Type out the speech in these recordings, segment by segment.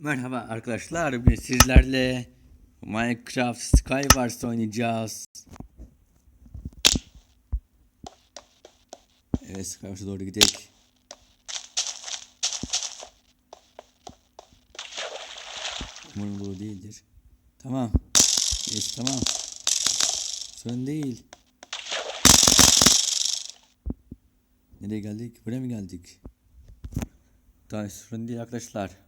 Merhaba arkadaşlar, biz sizlerle Minecraft Skywars oynayacağız. Evet, Skywars'a doğru gidelim. Umarım bu değildir. Tamam. Yes, tamam. Sorun değil. Nereye geldik? Buraya mı geldik? Daha sorun değil arkadaşlar.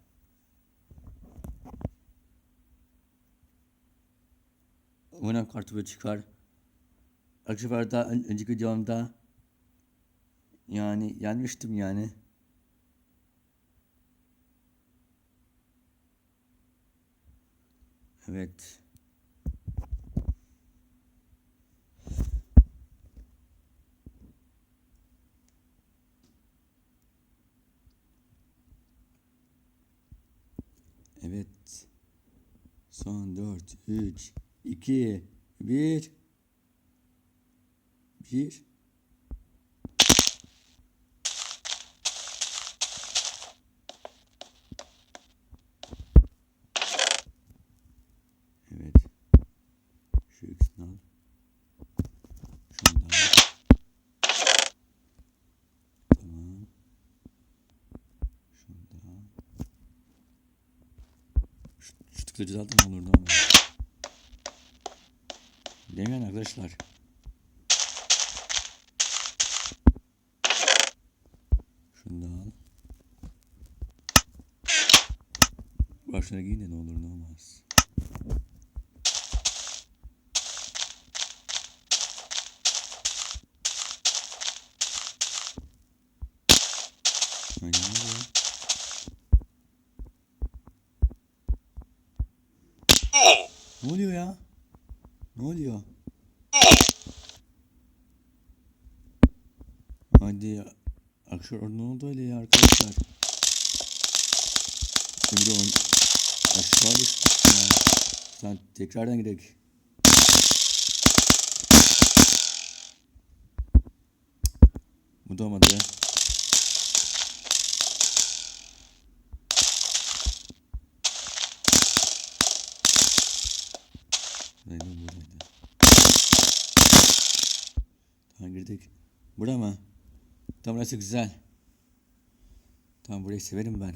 Umarım kartı böyle çıkar. Arkadaşlar da ön- önceki videomda yani yenmiştim yani. Evet. Evet. Son 4, 3, 2, 1. 1. Evet. Şu ikisini al. Şunu da al. Tamam. Şunu da al. Şu, şu tıklayıcı aldım olurdu ama. Demeyen arkadaşlar. Şunu da al. Başına giyin de ne olur ne olmaz. Aynen öyle. Ne oluyor ya? Ne oluyor? Hadi ya. Akşam ne oldu öyle ya arkadaşlar? Şimdi on aşağı düştük ya. Sen tekrardan gidelim. Bu da olmadı. Buradaydı, Tamam girdik. Bura mı? Tam burası güzel. Tamam burayı severim ben.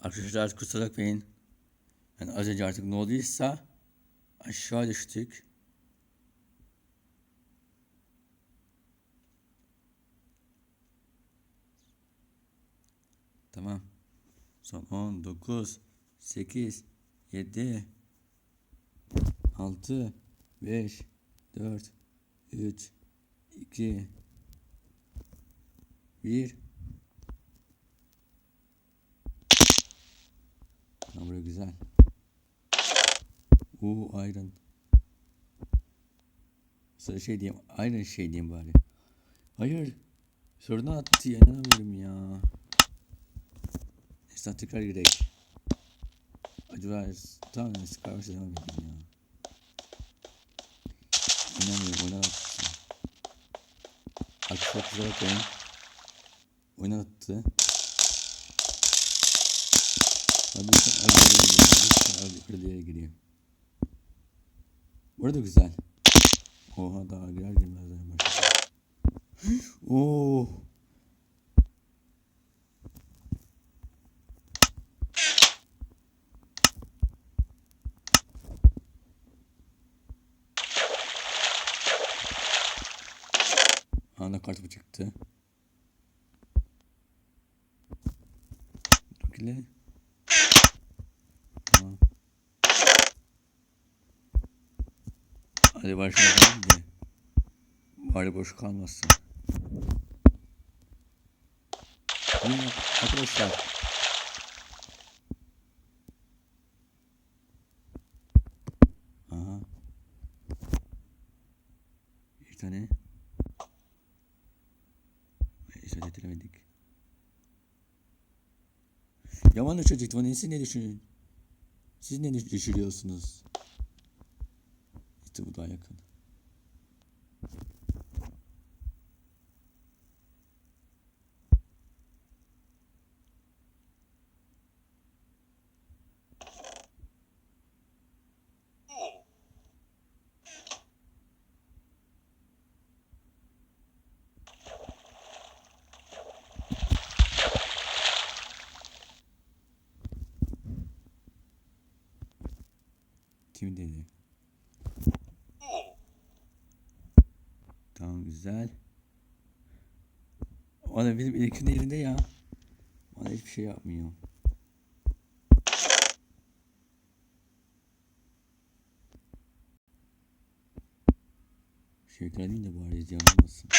Arkadaşlar kusura bakmayın. Yani az önce artık ne olduysa aşağı düştük. Tamam. Son 10, 9, 8, 7, 6, 5, 4, 3, 2, 1. Tamam burası güzel. Oo iron. Sonra şey diyeyim. Iron şey diyeyim bari. Hayır. Sorunu attı ya. İnanamıyorum ya. Neyse tekrar gidelim. Acaba tamam neyse karşı devam edeyim ya. İnanmıyorum oyuna attı. Arkadaşlar kusura bakmayın. Oyuna attı. Hadi lütfen araya gireyim. Lütfen araya- araya gireyim. Burada güzel. Oha daha girer girmez. Ana kartı çıktı. Tamam. Hadi başlayalım de. Bari boş kalmasın. Arkadaşlar. Yaman çocuk. Bunu siz ne düşünün? Siz ne düşünüyorsunuz? İşte bu daha yakın. Kim dedi? Tamam güzel. O da benim ilkin elinde ya. Bana hiçbir şey yapmıyor. Şeker alayım da bari ziyan olmasın.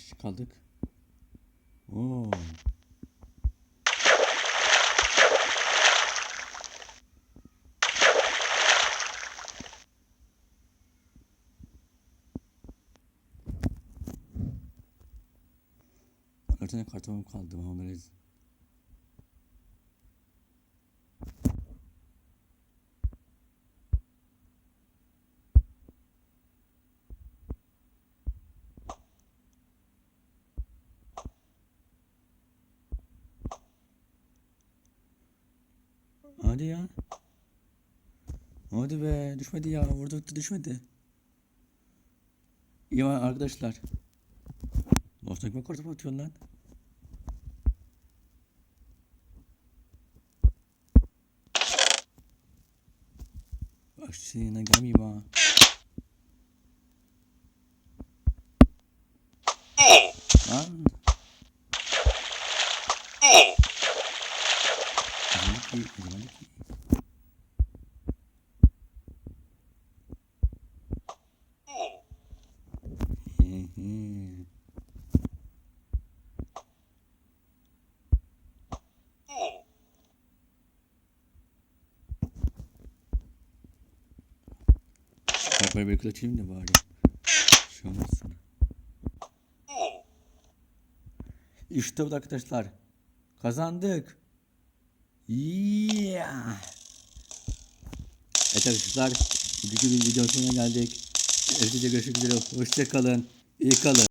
Kaç kaldık? Oo. Kaç tane kartonum kaldı ben onları Hadi ya. Hadi be düşmedi ya vurduk da düşmedi. İyi var arkadaşlar. Lost ekmek kartopu atıyorsun lan. Yanına gelmeyeyim ha. Lan. Bak ben bir kaçayım da bari. Şey olmasın. İşte bu da arkadaşlar. Kazandık. Yeah. Evet arkadaşlar. Bugünkü videonun sonuna geldik. Evde görüşmek üzere. Hoşçakalın. İyi kalın.